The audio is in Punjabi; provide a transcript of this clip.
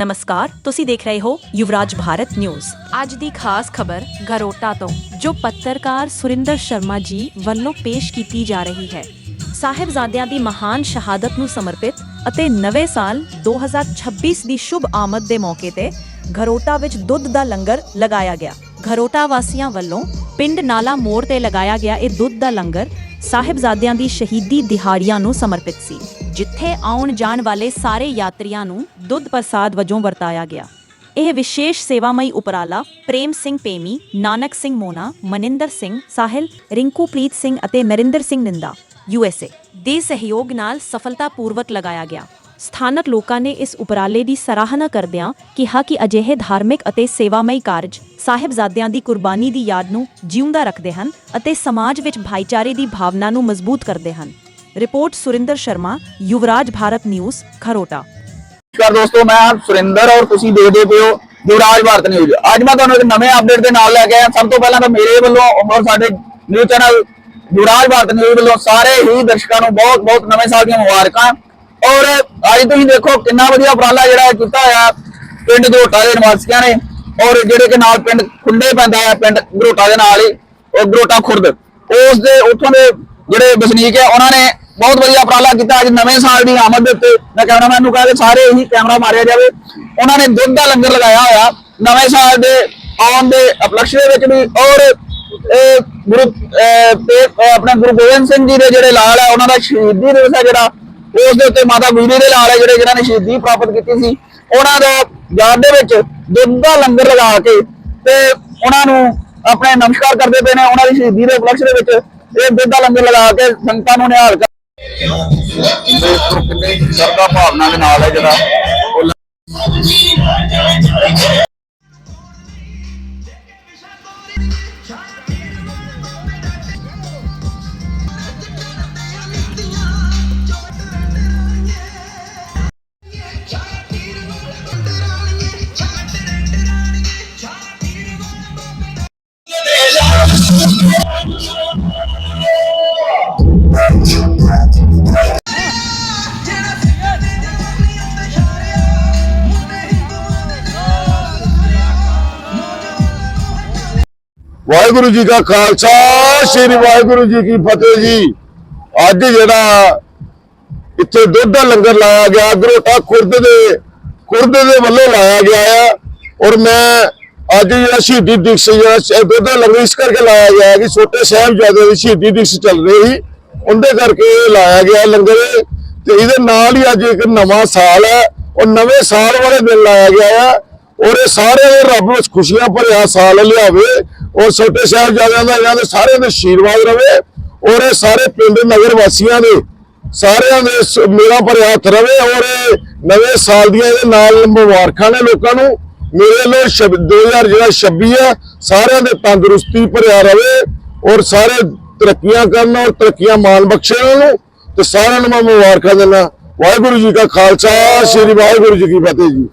ਨਮਸਕਾਰ ਤੁਸੀਂ ਦੇਖ ਰਹੇ ਹੋ ਯੁਵਰਾਜ ਭਾਰਤ ਨਿਊਜ਼ ਅੱਜ ਦੀ ਖਾਸ ਖਬਰ ਘਰੋਟਾ ਤੋਂ ਜੋ ਪੱਤਰਕਾਰ ਸੁਰਿੰਦਰ ਸ਼ਰਮਾ ਜੀ ਵੱਲੋਂ ਪੇਸ਼ ਕੀਤੀ ਜਾ ਰਹੀ ਹੈ ਸਾਹਿਬਜ਼ਾਦਿਆਂ ਦੀ ਮਹਾਨ ਸ਼ਹਾਦਤ ਨੂੰ ਸਮਰਪਿਤ ਅਤੇ ਨਵੇਂ ਸਾਲ 2026 ਦੀ ਸ਼ੁਭ ਆਮਦ ਦੇ ਮੌਕੇ ਤੇ ਘਰੋਟਾ ਵਿੱਚ ਦੁੱਧ ਦਾ ਲੰਗਰ ਲਗਾਇਆ ਗਿਆ ਘਰੋਟਾ ਵਾਸੀਆਂ ਵੱਲੋਂ ਪਿੰਡ ਨਾਲਾ ਮੋੜ ਤੇ ਲਗਾਇਆ ਗਿਆ ਇਹ ਦੁੱਧ ਦਾ ਲੰਗਰ ਸਾਹਿਬਜ਼ਾਦਿਆਂ ਦੀ ਸ਼ਹੀਦੀ ਦਿਹਾੜੀਆਂ ਨੂੰ ਸਮਰਪਿਤ ਸੀ ਜਿੱਥੇ ਆਉਣ ਜਾਣ ਵਾਲੇ ਸਾਰੇ ਯਾਤਰੀਆਂ ਨੂੰ ਦੁੱਧ ਪ੍ਰਸਾਦ ਵਜੋਂ ਵਰਤਾਇਆ ਗਿਆ। ਇਹ ਵਿਸ਼ੇਸ਼ ਸੇਵਾਮਈ ਉਪਰਾਲਾ ਪ੍ਰੇਮ ਸਿੰਘ ਪੇਮੀ, ਨਾਨਕ ਸਿੰਘ ਮੋਨਾ, ਮਨਿੰਦਰ ਸਿੰਘ ਸਾਹਿਲ, ਰਿੰਕੂਪ੍ਰੀਤ ਸਿੰਘ ਅਤੇ ਨਰਿੰਦਰ ਸਿੰਘ ਨਿੰਦਾ ਯੂਐਸਏ ਦੇ ਸਹਿਯੋਗ ਨਾਲ ਸਫਲਤਾਪੂਰਵਕ ਲਗਾਇਆ ਗਿਆ। ਸਥਾਨਕ ਲੋਕਾਂ ਨੇ ਇਸ ਉਪਰਾਲੇ ਦੀ ਸਰਾਹਨਾ ਕਰਦਿਆਂ ਕਿਹਾ ਕਿ ਅਜਿਹੇ ਧਾਰਮਿਕ ਅਤੇ ਸੇਵਾਮਈ ਕਾਰਜ ਸਾਹਿਬਜ਼ਾਦਿਆਂ ਦੀ ਕੁਰਬਾਨੀ ਦੀ ਯਾਦ ਨੂੰ ਜਿਉਂਦਾ ਰੱਖਦੇ ਹਨ ਅਤੇ ਸਮਾਜ ਵਿੱਚ ਭਾਈਚਾਰੇ ਦੀ ਭਾਵਨਾ ਨੂੰ ਮਜ਼ਬੂਤ ਕਰਦੇ ਹਨ। ਰਿਪੋਰਟ ਸੁਰਿੰਦਰ ਸ਼ਰਮਾ ਯੁਵਰਾਜ ਭਾਰਤ ਨਿਊਜ਼ ਖਰੋਟਾ ਨਮਸਕਾਰ ਦੋਸਤੋ ਮੈਂ ਹਾਂ ਸੁਰਿੰਦਰ ਔਰ ਤੁਸੀਂ ਦੇਖਦੇ ਪਏ ਹੋ ਯੁਵਰਾਜ ਭਾਰਤ ਨਿਊਜ਼ ਅੱਜ ਮੈਂ ਤੁਹਾਨੂੰ ਇੱਕ ਨਵੇਂ ਅਪਡੇਟ ਦੇ ਨਾਲ ਲੈ ਕੇ ਆਇਆ ਸਭ ਤੋਂ ਪਹਿਲਾਂ ਤਾਂ ਮੇਰੇ ਵੱਲੋਂ ਔਰ ਸਾਡੇ news channel Yuvraj Bharat news ਵੱਲੋਂ ਸਾਰੇ ਹੀ ਦਰਸ਼ਕਾਂ ਨੂੰ ਬਹੁਤ ਬਹੁਤ ਨਵੇਂ ਸਾਲ ਦੀਆਂ ਮੁਬਾਰਕਾਂ ਔਰ ਅੱਜ ਤੁਸੀਂ ਦੇਖੋ ਕਿੰਨਾ ਵਧੀਆ ਉਪਰਾਲਾ ਜਿਹੜਾ ਕੀਤਾ ਹੋਇਆ। ਪਿੰਡ ਗਰੋਟਾ ਦੇ ਨਿਵਾਸੀਆਂ ਨੇ ਔਰ ਜਿਹੜੇ ਕਿ ਨਾਲ ਪਿੰਡ ਖੁੰਡੇ ਪੈਂਦਾ ਹੈ, ਪਿੰਡ ਗਰੋਟਾ ਦੇ ਨਾਲ ਹੀ ਉਹ ਗਰੋਟਾ ਖੁਰਦ। ਉਸ ਦੇ ਉੱਥੋਂ ਦੇ ਜਿਹੜੇ ਵਸਨੀਕ ਹੈ, ਉਹਨਾਂ ਨੇ ਬਹੁਤ ਵਧੀਆ ਉਪਰਾਲਾ ਕੀਤਾ ਅੱਜ ਨਵੇਂ ਸਾਲ ਦੀ ਆਮਦ ਦੇ ਉੱਤੇ। ਮੈਂ ਕੈਮਰਾਮੈਨ ਨੂੰ ਕਹਾਂ ਕਿ ਸਾਰੇ ਹੀ ਕੈਮਰਾ ਮਾਰਿਆ ਜਾਵੇ। ਉਹਨਾਂ ਨੇ ਦੁੱਧ ਦਾ ਲੰਗਰ ਲਗਾਇਆ ਹੋਇਆ ਨਵੇਂ ਸਾਲ ਦੇ ਆਉਣ ਦੇ ਉਪਲਕਸ਼ ਦੇ ਵਿੱਚ ਵੀ। ਔਰ ਇਹ ਗੁਰੂ ਆਪਣਾ ਗੁਰੂ ਗੋਬਿੰਦ ਸਿੰਘ ਜੀ ਦੇ ਜਿਹੜੇ ਲਾਲ ਹੈ, ਉਹਨਾਂ ਦਾ ਸ਼ਹੀਦੀ ਦਿਵਸ ਹੈ ਜਿਹੜਾ। ਉਸ ਦੇ ਉੱਤੇ ਮਾਤਾ ਗੁਜਰੀ ਦੇ ਲਾਲ ਹੈ, ਜਿਹੜੇ ਜਿਹਨਾਂ ਨੇ ਸ਼ਹੀਦੀ ਪ੍ਰਾਪਤ ਕੀਤੀ ਸੀ। ਉਹਨਾਂ ਦਾ ਯਾਦ ਦੇ ਵਿੱਚ ਦੁੱਧ ਦਾ ਲੰਗਰ ਲਗਾ ਕੇ ਤੇ ਉਹਨਾਂ ਨੂੰ ਆਪਣੇ ਨਮਸਕਾਰ ਕਰਦੇ ਪਏ ਨੇ। ਉਹਨਾਂ ਦੀ ਸ਼ਹੀਦੀ ਦੇ ਉਪਲਕਸ਼ ਦੇ ਵਿੱਚ ਇਹ ਦੁੱਧ ਦਾ ਲੰਗਰ ਲਗਾ ਕੇ ਸੰਗਤਾਂ ਨੂੰ ਨਿਹਾਲ ਕਰ ਦੇਖੋ ਕਿੰਨੇ ਸਰਦਾ ਭਾਵਨਾ ਦੇ ਨਾਲ ਹੈ ਜਿਹੜਾ ਉਹ ਵਾਹਿਗੁਰੂ ਜੀ ਕਾ ਖਾਲਸਾ, ਸ੍ਰੀ ਵਾਹਿਗੁਰੂ ਜੀ ਕੀ ਫਤਿਹ ਜੀ। ਅੱਜ ਜਿਹੜਾ ਇੱਥੇ ਦੁੱਧ ਦਾ ਲੰਗਰ ਲਾਇਆ ਗਿਆ ਗਰੋਟਾ ਖੁਰਦ ਦੇ ਖੁਰਦ ਦੇ ਵੱਲੋਂ ਲਾਇਆ ਗਿਆ ਆ। ਔਰ ਮੈਂ ਅੱਜ ਜਿਹੜਾ ਸ਼ਹੀਦੀ ਦਿਵਸ ਜਿਹੜਾ ਦੁੱਧ ਦਾ ਲੰਗਰ ਇਸ ਕਰਕੇ ਲਾਇਆ ਗਿਆ ਕਿ ਛੋਟੇ ਸਾਹਿਬਜ਼ਾਦੇ ਦੀ ਸ਼ਹੀਦੀ ਦਿਵਸ ਚੱਲ ਰਹੀ ਸੀ। ਉਹਦੇ ਕਰਕੇ ਲਾਇਆ ਗਿਆ ਲੰਗਰ। ਤੇ ਇਹਦੇ ਨਾਲ ਹੀ ਅੱਜ ਇੱਕ ਨਵਾਂ ਸਾਲ ਹੈ। ਔਰ ਨਵੇਂ ਸਾਲ ਵਾਲੇ ਦਿਨ ਲਾਇਆ ਗਿਆ ਹੈ ਔਰ ਇਹ ਸਾਰੇ ਰੱਬ ਵਿੱਚ ਖੁਸ਼ੀਆਂ ਭਰਿਆ ਸਾਲ ਲਿਆਵੇ। ਔਰ ਛੋਟੇ ਸਾਹਿਬਜ਼ਾਦਿਆਂ ਦਾ ਇਹਨਾਂ ਦੇ ਸਾਰਿਆਂ ਦੇ ਆਸ਼ੀਰਵਾਦ ਰਵੇ ਔਰ ਇਹ ਸਾਰੇ ਪਿੰਡ ਨਗਰ ਵਾਸੀਆਂ ਦੇ ਸਾਰਿਆਂ ਦੇ ਮੇਰਾ ਭਰਿਆ ਹੱਥ ਰਵੇ ਔਰ ਇਹ ਨਵੇਂ ਸਾਲ ਦੀਆਂ ਇਹਦੇ ਨਾਲ ਮੁਬਾਰਕਾਂ ਨੇ ਲੋਕਾਂ ਨੂੰ। ਮੇਰੇ ਵੱਲੋਂ ਸ਼ਬ- 2026 ਆ, ਸਾਰਿਆਂ ਦੇ ਤੰਦਰੁਸਤੀ ਭਰਿਆ ਰਵੇ ਔਰ ਸਾਰੇ ਤਰੱਕੀਆਂ ਕਰਨ ਔਰ ਤਰੱਕੀਆਂ ਮਾਣ ਬਖਸ਼ੇ ਉਹਨਾਂ ਨੂੰ। ਤੇ ਸਾਰਿਆਂ ਨੂੰ ਮੈਂ ਮੁਬਾਰਕਾਂ ਦਿੰਦਾ। ਵਾਹਿਗੁਰੂ ਜੀ ਕਾ ਖਾਲਸਾ, ਸ੍ਰੀ ਵਾਹਿਗੁਰੂ ਜੀ ਕੀ ਫਤਿਹ ਜੀ।